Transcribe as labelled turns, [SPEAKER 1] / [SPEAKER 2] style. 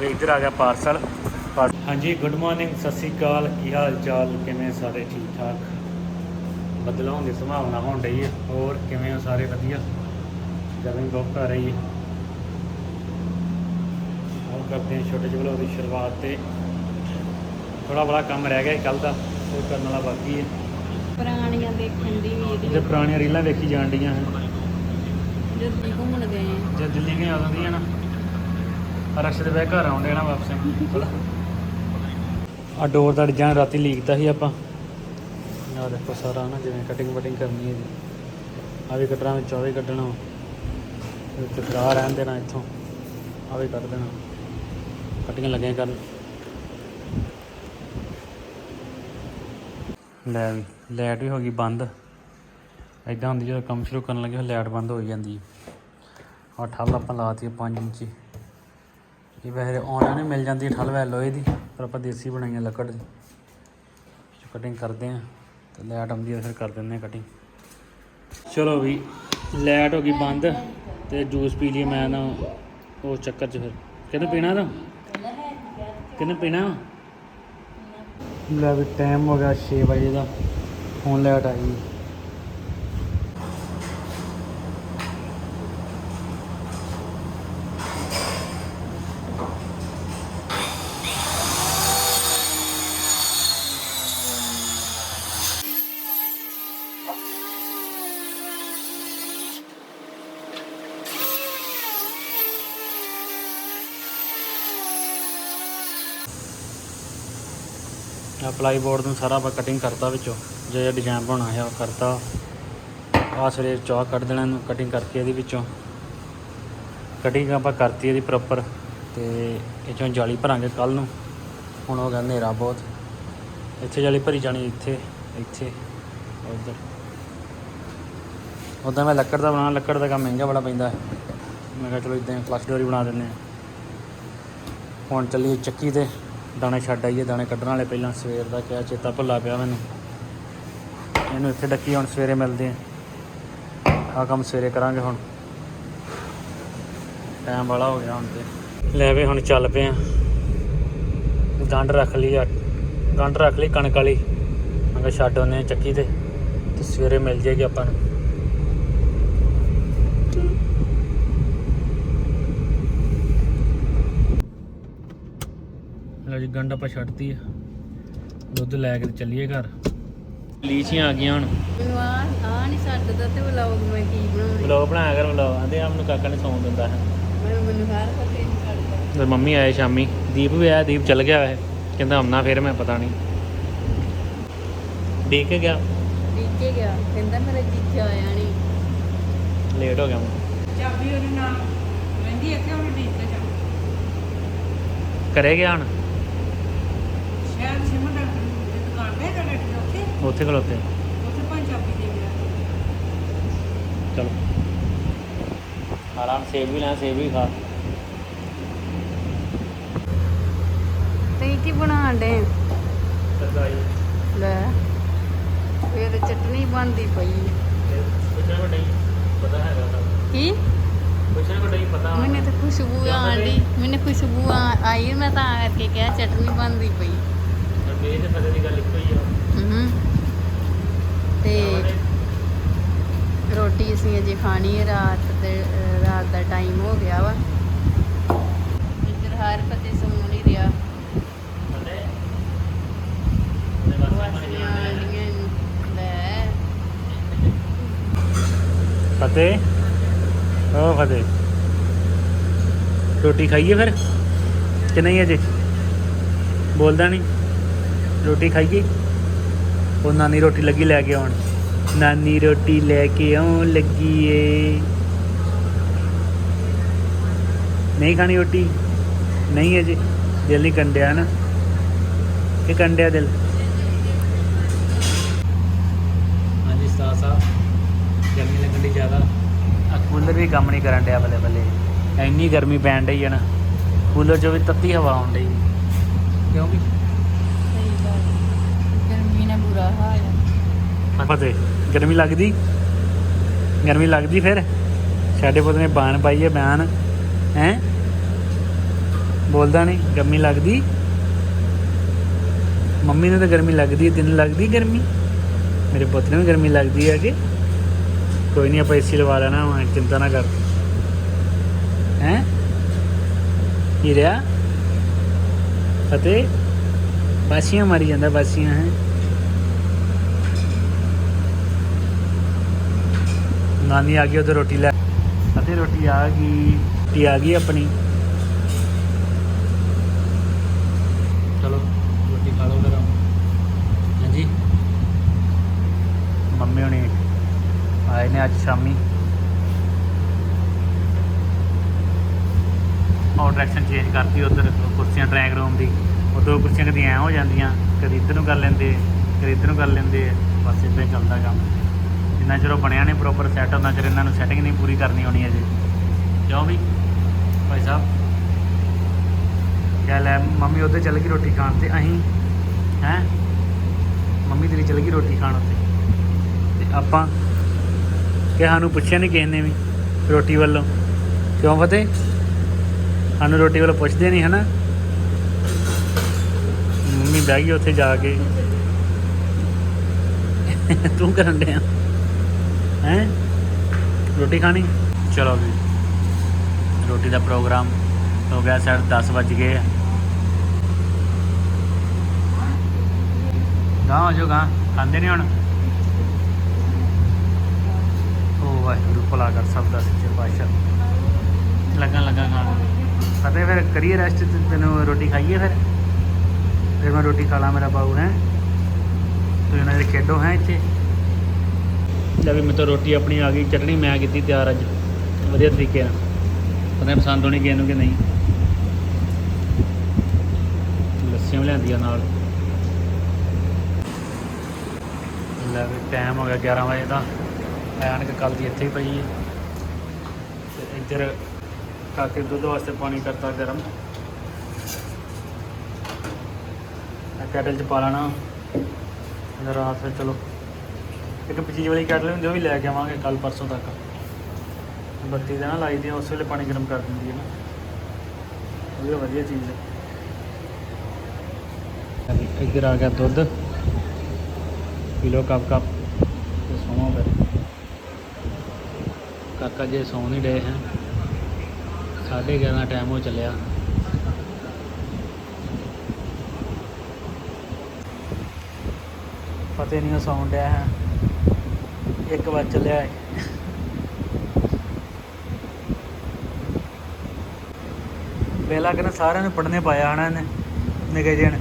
[SPEAKER 1] ਵੀ ਇੱਧਰ ਆ ਗਿਆ ਪਾਰਸਲ। ਹਾਂਜੀ ਗੁੱਡ ਮਾਰਨਿੰਗ ਸਤਿ ਸ਼੍ਰੀ ਅਕਾਲ। ਕੀ ਹਾਲ ਚਾਲ? ਕਿਵੇਂ ਸਾਰੇ ਠੀਕ ਠਾਕ? ਬੱਦਲ ਹੋਣ ਦੀ ਸੰਭਾਵਨਾ ਹੋਣ ਡਈ ਹੈ। ਹੋਰ ਕਿਵੇਂ ਹੋ ਸਾਰੇ? ਵਧੀਆ? ਗਰਮੀ ਬਹੁਤ ਪੈ ਰਹੀ ਹੈ। ਹੁਣ ਕਰਦੇ ਹਾਂ ਛੋਟੇ ਜਿਹੇ ਵਲੋਗ ਦੀ ਸ਼ੁਰੂਆਤ ਤੇ। ਥੋੜਾ ਬੜਾ ਕੰਮ ਰਹਿ ਗਿਆ ਕੱਲ ਦਾ ਉਹ ਕਰਨ ਵਾਲਾ ਬਾਕੀ ਹੈ।
[SPEAKER 2] ਪੁਰਾਣੀਆਂ ਦੇਖਣ ਦੀ ਵੀ
[SPEAKER 1] ਜੇ
[SPEAKER 2] ਇਹਦੀ
[SPEAKER 1] ਪੁਰਾਣੀਆਂ ਰੀਲਾਂ ਵੇਖੀ ਜਾਣ ਡੀਆਂ ਹਨ।
[SPEAKER 2] ਜਦ ਦੀ ਘੁੰਮਣ ਗਏ। ਆ।
[SPEAKER 1] ਜੇ ਦਿੱਲੀ ਗਏ ਆਉਂਦੀ ਹੈ ਨਾ। ਰਕਸ਼ੇ ਦੇ ਬੈ ਘਰ ਆਉਂਦੇ ਨਾ ਵਾਪਸ। ਆ ਡੋਰ ਦਾ ਡਿਜ਼ਾਈਨ ਰਾਤੀ ਲੀਕਦਾ ਸੀ ਆਪਾਂ। ਆਹ ਦੇਖੋ ਸਾਰਾ ਨਾ, ਜਿਵੇਂ ਕਟਿੰਗ ਵਟਿੰਗ ਕਰਨੀ ਹੈ ਜੀ। ਆ ਵੀ ਕੱਟਣਾ ਵਿੱਚ ਆ ਕੱਢਣਾ ਵਿੱਚ ਰਹਿਣ ਦੇਣਾ ਇੱਥੋਂ। ਆ ਵੀ ਕੱਢ ਦੇਣਾ। ਕਟਿੰਗ ਲੱਗੇ ਕਰਨ। ਲੈ ਵੀ ਲਾਈਟ ਵੀ ਹੋ ਗਈ ਬੰਦ। ਐਦਾਂ ਹੁੰਦੀ ਜਦੋਂ ਕੰਮ ਸ਼ੁਰੂ ਕਰਨ ਲੱਗੇ ਫਿਰ ਲਾਈਟ ਬੰਦ ਹੋ ਜਾਂਦੀ ਆ ਠੱਲ ਆਪਾਂ ਲਾਤੀ ਹੈ 5 ਇੰਚੀ। ਇਹ ਵੈਸੇ ਆਨਲਾਈਨ ਮਿਲ ਜਾਂਦੀ ਹੈ ਠੱਲ ਵੈ ਲੋਹੇ ਦੀ, ਪਰ ਆਪਾਂ ਦੇਸੀ ਬਣਾਈਆਂ ਲੱਕੜ ਦੀ ਕਟਿੰਗ ਕਰਦੇ ਆ, ਤੇ ਲਾਈਟ ਆਉਂਦੀ ਹੈ ਫਿਰ ਕਰ ਦਿੰਦੇ ਆ ਕਟਿੰਗ ਚਲੋ ਵੀ ਲਾਈਟ ਹੋ ਗਈ ਬੰਦ, ਤੇ ਜੂਸ ਪੀ ਲਈ ਮੈਂ ਨਾ, ਉਹ ਚੱਕਰ 'ਚ ਫਿਰ। ਕਿਹਨੇ ਪੀਣਾ ਤਾਂ ਕਿਹਨੇ ਪੀਣਾ? ਲੈ ਵੀ ਟਾਈਮ ਹੋ ਗਿਆ 6 ਵਜੇ ਦਾ, ਹੁਣ ਲਾਈਟ ਆਈ। ਆ ਪਲਾਈ ਬੋਰਡ ਨੂੰ ਸਾਰਾ ਆਪਾਂ ਕਟਿੰਗ ਕਰਤਾ ਵਿੱਚੋਂ। ਜੋ ਜਿਹੜਾ ਡਿਜ਼ਾਈਨ ਬਣਾਉਣਾ ਹੈ ਉਹ ਕਰਤਾ। ਆ ਸਵੇਰੇ ਚੌਕ ਕੱਢ ਦੇਣਾ ਇਹਨੂੰ ਕਟਿੰਗ ਕਰਕੇ ਇਹਦੇ ਵਿੱਚੋਂ। ਕਟਿੰਗ ਆਪਾਂ ਕਰਤੀ ਇਹਦੀ ਪ੍ਰੋਪਰ ਤੇ ਇਹ ਚੋਂ ਜਾਲੀ ਭਰਾਂਗੇ ਕੱਲ ਨੂੰ। ਹੁਣ ਹੋ ਗਿਆ ਹਨੇਰਾ ਬਹੁਤ। ਇੱਥੇ ਜਾਲੀ ਭਰੀ ਜਾਣੀ ਇੱਥੇ ਇੱਥੇ, ਉਧਰ। ਉਦਾਂ ਮੈਂ ਲੱਕੜ ਦਾ ਬਣਾਉਣਾ, ਲੱਕੜ ਦਾ ਕੰਮ ਮਹਿੰਗਾ ਬੜਾ ਪੈਂਦਾ। ਮੈਂ ਕਿਹਾ ਚਲੋ ਇਦਾਂ ਫਲਸ਼ ਡੋਰੀ ਬਣਾ ਦਿੰਦੇ ਹਾਂ। ਹੁਣ ਚੱਲੀਏ ਚੱਕੀ ਤੇ। ਦਾਣੇ ਛੱਡ ਆਈਏ, ਦਾਣੇ ਕੱਢਣ ਵਾਲੇ ਪਹਿਲਾਂ ਸਵੇਰ ਦਾ ਕਿਹਾ ਚੇਤਾ ਭੁੱਲਾ ਪਿਆ ਮੈਨੂੰ। ਇਹਨੂੰ ਇੱਥੇ ਡੱਕੀ ਹੁਣ ਸਵੇਰੇ ਮਿਲਦੇ ਆ। ਆਹ ਕੰਮ ਸਵੇਰੇ ਕਰਾਂਗੇ ਹੁਣ। ਟਾਈਮ ਵਾਲਾ ਹੋ ਗਿਆ ਹੁਣ ਤੇ। ਲੈ ਵੇ ਹੁਣ ਚੱਲ ਪਏ ਆ। ਗੰਢ ਰੱਖ ਲਈ ਆ। ਗੰਢ ਰੱਖ ਲਈ ਕਣਕ ਵਾਲੀ। ਮੈਂ ਕਿਹਾ ਛੱਡ ਆਉਂਦੇ ਆ ਚੱਕੀ ਤੇ। ਤੇ ਸਵੇਰੇ ਮਿਲ ਜੇਗੀ ਆਪਾਂ ਨੂੰ। ਲਓ ਜੀ ਗੰਢ ਆਪਾਂ ਛੱਡਤੀ ਆ। ਦੁੱਧ ਲੈ ਕੇ ਚੱਲੀਏ ਘਰ। ਲੀਚੀਆਂ ਆ ਗਈਆਂ ਹੁਣ।
[SPEAKER 2] ਮੈਨੂੰ ਆ ਆ ਨਹੀਂ ਛੱਡਦਾ ਤੇ ਵਲੌਗ ਮੈਂ ਕੀ ਬਣਾਉਣੀ
[SPEAKER 1] ਵਲੌਗ ਬਣਾਇਆ ਕਰ ਵਲੌਗ। ਆਂਦੇ ਆਪ ਨੂੰ ਕਾਕਾ ਨੇ ਸੌਂ ਦਿੰਦਾ ਹੈ।
[SPEAKER 2] ਮੈਨੂੰ ਮੈਨੂੰ ਹਰ ਪਤੇ ਨਹੀਂ ਛੱਡਦਾ
[SPEAKER 1] ਫਿਰ ਮੰਮੀ ਆਏ ਸ਼ਾਮੀ। ਦੀਪ ਵੀ ਆਇਆ ਦੀਪ ਚੱਲ ਗਿਆ ਵੈਸੇ। ਕਹਿੰਦਾ ਆਉਣਾ ਫਿਰ ਮੈਂ ਪਤਾ ਨਹੀਂ। ਦੇਖ ਕੇ ਗਿਆ।
[SPEAKER 2] ਡੀਕੇ ਗਿਆ। ਕਹਿੰਦਾ ਮੇਰਾ ਜੀਜਾ ਆਇਆ ਨਹੀਂ
[SPEAKER 1] ਲੇਟ ਹੋ ਗਿਆ ਮੈਂ
[SPEAKER 2] ਚਾਬੀ ਉਹਦੇ ਨਾਲ। ਰਹਿੰਦੀ ਹੈ ਕਿ ਉਹ ਡੀਕੇ ਜਾ
[SPEAKER 1] ਘਰੇ ਗਿਆ ਹੁਣ?
[SPEAKER 2] ਉੱਥੇ
[SPEAKER 1] ਉੱਥੇ ਖਲੋਤੇ
[SPEAKER 2] ਉੱਥੇ ਪੰਜ ਚਾਬੀ ਦੇ ਗਿਆ
[SPEAKER 1] ਚਲੋ। ਆਰਾਮ ਸੇਬ ਵੀ ਲੈ ਸੇਬ ਵੀ ਖਾ।
[SPEAKER 2] ਤੇ ਕੀ ਬਣਾਣ ਦੇ ਲੈ ਤੇ ਚਟਨੀ ਬਣਦੀ ਪਈ।
[SPEAKER 1] ਪੁੱਛਣਾ ਵੱਡਾ ਹੀ ਪਤਾ ਹੈਗਾ ਤਾਂ।
[SPEAKER 2] ਕੀ?
[SPEAKER 1] ਪੁੱਛਣਾ ਵੱਡਾ ਹੀ ਪਤਾ।
[SPEAKER 2] ਮੈਨੂੰ ਤਾਂ ਖੁਸ਼ਬੂ ਆਂਦੀ ਮੈਨੂੰ ਖੁਸ਼ਬੂ ਆ- ਆਈ ਮੈਂ ਤਾਂ ਕਰਕੇ ਕਿਹਾ ਚਟਨੀ ਬਣਦੀ ਪਈ।
[SPEAKER 1] ਇਹ ਤੇ ਫਤੇ ਦੀ ਗੱਲ ਇੱਕੋ ਹੀ ਆ
[SPEAKER 2] ਹੂੰ ਤੇ ਰੋਟੀ ਅਸੀਂ ਅਜੇ ਖਾਣੀ ਹੈ ਰਾਤ ਦੇ ਰਾਤ ਦਾ ਟਾਈਮ ਹੋ ਗਿਆ ਵਾ। ਇੱਧਰ ਹਰ ਫਤੇ ਸੌਂ ਨਹੀਂ ਰਿਹਾ।
[SPEAKER 1] ਫਤੇ ਓ ਫਤਿਹ। ਰੋਟੀ ਖਾਈਏ ਫਿਰ? ਕਿ ਨਹੀਂ ਅਜੇ? ਬੋਲਦਾ ਨਹੀਂ। ਰੋਟੀ ਖਾਈਏ? ਉਹ ਨਾਨੀ ਰੋਟੀ ਲੱਗੀ ਲੈ ਕੇ ਆਉਣ। ਨਾਨੀ ਰੋਟੀ ਲੈ ਕੇ ਆਉਣ ਲੱਗੀ ਏ ਨਹੀਂ ਖਾਣੀ ਰੋਟੀ? ਨਹੀਂ ਅਜੇ। ਦਿਲ ਨਹੀਂ ਕੰਡਿਆ ਨਾ। ਕਿ ਕੰਡਿਆ ਦਿਲ? ਹਾਂਜੀ ਸਤਾ ਸਾਹਿਬ ਗਰਮੀ ਲੱਗਣ ਦੀ ਜ਼ਿਆਦਾ। ਆ ਕੂਲਰ ਵੀ ਕੰਮ ਨਹੀਂ ਕਰਨ ਡਿਆ ਬੱਲੇ ਬੱਲੇ। ਇੰਨੀ ਗਰਮੀ ਪੈਣ ਡਈ ਹੈ ਨਾ। ਕੂਲਰ 'ਚੋਂ ਵੀ ਤੱਤੀ ਹਵਾ ਆਉਣ ਡਈ। ਕਿਉਂ ਵੀ
[SPEAKER 2] ਸਹੀ ਗੱਲ ਗਰਮੀ ਨਾਲ ਬੁਰਾ ਹਾਲ ਹੈ
[SPEAKER 1] ਫਤਿਹ। ਗਰਮੀ ਲੱਗਦੀ? ਗਰਮੀ ਲੱਗਦੀ ਫਿਰ? ਸਾਡੇ ਪੁੱਤ ਨੇ ਬਾਣ ਪਾਈ ਹੈ, ਬਿਆਨ। ਹੈ? ਬੋਲਦਾ ਨਹੀਂ, ਗਰਮੀ ਲੱਗਦੀ? ਮੰਮੀ ਨੂੰ ਤਾਂ ਗਰਮੀ ਲੱਗਦੀ ਹੈ ਤੈਨੂੰ ਲੱਗਦੀ ਗਰਮੀ? ਮੇਰੇ ਪੁੱਤ ਨੂੰ ਵੀ ਗਰਮੀ ਲੱਗਦੀ ਹੈ ਕਿ ਕੋਈ ਨਹੀਂ, ਆਪਾਂ ਏਸੀ ਲਵਾ ਲੈਣਾ ਵਾ ਚਿੰਤਾ ਨਾ ਕਰ। ਹੈ? ਕੀ ਫਤਿਹ? ਬਾਸੀਆਂ ਮਾਰੀ ਜਾਂਦਾ, ਬਾਸੀਆਂ, ਹੈ? ਨਾਨੀ ਆ ਗਈ ਉਧਰ ਰੋਟੀ ਲੈ। ਅਤੇ ਰੋਟੀ ਆ ਗਈ ਰੋਟੀ ਆ ਗਈ ਆਪਣੀ। ਚਲੋ ਰੋਟੀ ਖਾ ਲਓ ਫਿਰ ਹਾਂਜੀ? ਮੰਮੀ ਹੁਣੀ ਆਏ ਨੇ ਅੱਜ ਸ਼ਾਮੀ। ਉਹ ਡਾਇਰੈਕਸ਼ਨ ਚੇਂਜ ਕਰਤੀ ਉਧਰ ਕੁਰਸੀਆਂ ਡਰਾਇੰਗ ਰੂਮ ਦੀ। ਉਹ ਦੋ ਕੁਰਸੀਆਂ ਕਦੀ ਐ ਹੋ ਜਾਂਦੀਆਂ ਕਦੀ ਇੱਧਰ ਨੂੰ ਕਰ ਲੈਂਦੇ ਕਦੀ ਇੱਧਰ ਨੂੰ ਕਰ ਲੈਂਦੇ। ਬਸ ਇਦਾਂ ਹੀ ਚੱਲਦਾ ਕੰਮ। ਜਿੰਨਾ ਚਿਰ ਉਹ ਬਣਿਆ ਨਹੀਂ ਪ੍ਰੋਪਰ ਸੈੱਟ ਉਹਨਾਂ ਚਿਰ ਇਹਨਾਂ ਨੂੰ ਸੈਟਿੰਗ ਨਹੀਂ ਪੂਰੀ ਕਰਨੀ ਹੋਣੀ ਜੀ ਕਿਉਂ ਵੀ? ਭਾਈ ਸਾਹਿਬ। ਕਹਿ ਲੈ, ਮੰਮੀ ਉੱਧਰ ਚੱਲ ਗਈ ਰੋਟੀ ਖਾਣ ਤੇ ਅਸੀਂ ਹੈ? ਮੰਮੀ ਤੇਰੀ ਚੱਲ ਗਈ ਰੋਟੀ ਖਾਣ ਉੱਤੇ ਤੇ ਆਪਾਂ ਕਿ ਸਾਨੂੰ ਪੁੱਛਿਆ ਨਹੀਂ ਕਿਸੇ ਨੇ ਵੀ ਰੋਟੀ ਵੱਲੋਂ? ਕਿਉਂ ਫਤਿਹ? ਸਾਨੂੰ ਰੋਟੀ ਵੱਲੋਂ ਪੁੱਛਦੇ ਨਹੀਂ ਹਨਾ? ਮੰਮੀ ਬਹਿ ਗਈ ਉੱਥੇ ਜਾ ਕੇ। ਤੂੰ ਕਰਨ ਡਿਆ? ਹੈ? ਰੋਟੀ ਖਾਣੀ? ਚਲੋ ਵੀ ਰੋਟੀ ਦਾ ਪ੍ਰੋਗਰਾਮ ਹੋ ਗਿਆ ਸਰ 10 ਵੱਜ ਗਏ ਆ। ਗਾਂ ਹੋ ਗਾਂ ਖਾਂਦੇ ਨਹੀਂ ਹੁਣ? ਉਹ ਵਾਹਿਗੁਰੂ ਭਲਾ ਕਰ ਸਭ ਦਾ ਸੱਚੇ ਪਾਤਸ਼ਾਹ। ਲੱਗਣ ਲੱਗਾ ਖਾਣ ਫਤਿਹ ਫਿਰ ਕਰੀਏ ਰੈਸਟ ਤੇ ਤੈਨੂੰ ਰੋਟੀ ਖਾਈਏ ਫਿਰ? ਫਿਰ ਮੈਂ ਰੋਟੀ ਖਾ ਲਾਂ ਮੇਰਾ ਬਾਊ ਹੈ। ਇਹਨਾਂ ਦੇ ਖੇਡੋ ਹੈ ਇੱਥੇ? ਲੈ ਵੀ ਮੇਰੇ ਤਾਂ ਰੋਟੀ ਆਪਣੀ ਆ ਗਈ, ਚਟਣੀ ਮੈਂ ਕੀਤੀ ਤਿਆਰ ਅੱਜ। ਵਧੀਆ ਤਰੀਕੇ ਨਾਲ। ਪਤਾ ਪਸੰਦ ਹੋਣੀ ਕਿਸੇ ਨੂੰ ਕਿ ਨਹੀਂ। ਲੱਸੀਆਂ ਵੀ ਲਿਆਂਦੀਆਂ ਨਾਲ। ਲੈ ਵੀ ਟਾਈਮ ਹੋ ਗਿਆ 11 ਵਜੇ ਦਾ। ਐਨਕ ਕੱਲ ਦੀ ਇੱਥੇ ਹੀ ਪਈ ਹੈ ਤੇ ਇੱਧਰ ਕਾਕੇ ਦੁੱਧ ਵਾਸਤੇ ਪਾਣੀ ਕਰਤਾ ਗਰਮ। ਕੈਟਲ ਚ ਪਾ ਲੈਣਾ। ਰਾਤ ਫਿਰ ਚਲੋ। ਇੱਕ ਪਿੱਛੇ ਵਾਲੀ ਕੈਟਲ ਹੁੰਦੀ ਉਹ ਵੀ ਲੈ ਕੇ ਆਵਾਂਗੇ ਕੱਲ ਪਰਸੋਂ ਤੱਕ। ਬੱਤੀ ਦੇ ਨਾ ਲਾਈ ਦੀ ਆ, ਉਸ ਵੇਲੇ ਪਾਣੀ ਗਰਮ ਕਰ ਦਿੰਦੀ ਹੈ ਨਾ। ਉਹ ਵੀ ਵਧੀਆ ਚੀਜ਼ ਹੈ ਇੱਧਰ ਆ ਗਿਆ ਦੁੱਧ। ਪੀ ਲਓ ਕੱਪ ਕੱਪ। ਤੇ ਸੌਂ ਫਿਰ। ਕਾਕਾ ਜੇ ਸੌਂ ਨਹੀਂ ਡਏ ਹੈ। ਸਾਢੇ 11 ਟਾਈਮ ਹੋ ਚੱਲਿਆ। ਪਤਾ ਨਹੀਂ ਉਹ ਸੌਂ ਡਿਆ ਹੈ। ਇੱਕ ਵਾਰ ਚੱਲਿਆ ਹੈ। ਵੇਲਾ ਕਹਿੰਦਾ ਸਾਰਿਆਂ ਨੂੰ ਪੜਨੇ ਪਾਇਆ ਹਨਾ ਇਹਨੇ, ਨਿੱਕੇ ਜਿਹੇ ਨੇ।